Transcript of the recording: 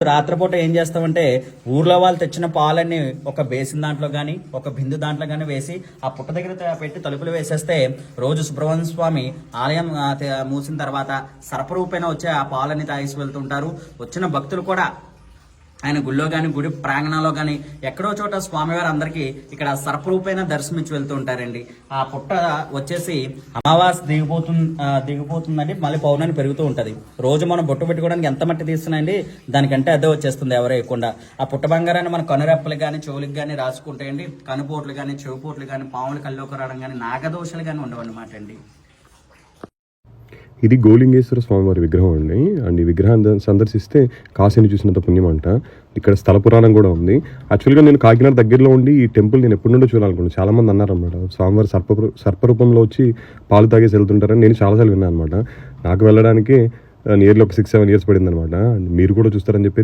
రాత్రిపూట ఏం చేస్తామంటే ఊర్లో వాళ్ళు తెచ్చిన పాలన్నీ ఒక బేసిన్ దాంట్లో కానీ ఒక బిందు దాంట్లో కానీ వేసి ఆ పుట్ట దగ్గర పెట్టి తలుపులు వేసేస్తే రోజు సుబ్రహ్మణ్య స్వామి ఆలయం మూసిన తర్వాత సర్పరూపేణ వచ్చే ఆ పాలని తాగేసి వెళ్తుంటారు. వచ్చిన భక్తులు కూడా ఆయన గుళ్ళో కానీ గుడి ప్రాంగణంలో కానీ ఎక్కడో చోట స్వామివారు అందరికీ ఇక్కడ సర్పరూపైన దర్శనమిచ్చి వెళ్తూ ఉంటారండి. ఆ పుట్ట వచ్చేసి అమావాస్య దిగిపోతుంది దిగిపోతుందండి. మళ్ళీ పౌర్ణమి పెరుగుతూ ఉంటుంది. రోజు మనం బొట్టు పెట్టుకోవడానికి ఎంత మట్టి తీస్తున్నాయండి? దానికంటే అదే వచ్చేస్తుంది ఎవరో ఎక్కువ ఆ పుట్ట బంగారాన్ని మన కనురెప్పలు కానీ చెవులకు కానీ రాసుకుంటాయండి కనుపోట్లు కానీ చెవిపోట్లు కానీ పాములు కల్లోకి రావడం కానీ నాగదోషాలు కానీ ఉండవన్నమాట అండి. ఇది గోలింగేశ్వర స్వామివారి విగ్రహం అండి. అండ్ ఈ విగ్రహాన్ని సందర్శిస్తే కాశీని చూసినంత పుణ్యం అంట ఇక్కడ స్థల పురాణం కూడా ఉంది. యాక్చువల్గా నేను కాకినాడ దగ్గరలో ఉండి ఈ టెంపుల్ నేను ఎప్పటి నుండో చూడాలనుకున్నాను చాలామంది అన్నారు అనమాట స్వామివారి సర్ప సర్పరూపంలో వచ్చి పాలు తాగేసి వెళ్తుంటారని నేను చాలాసార్లు విన్నాను అనమాట నాకు వెళ్ళడానికి నియర్లీ ఒక సిక్స్ సెవెన్ ఇయర్స్ పడింది అనమాట మీరు కూడా చూస్తారని చెప్పి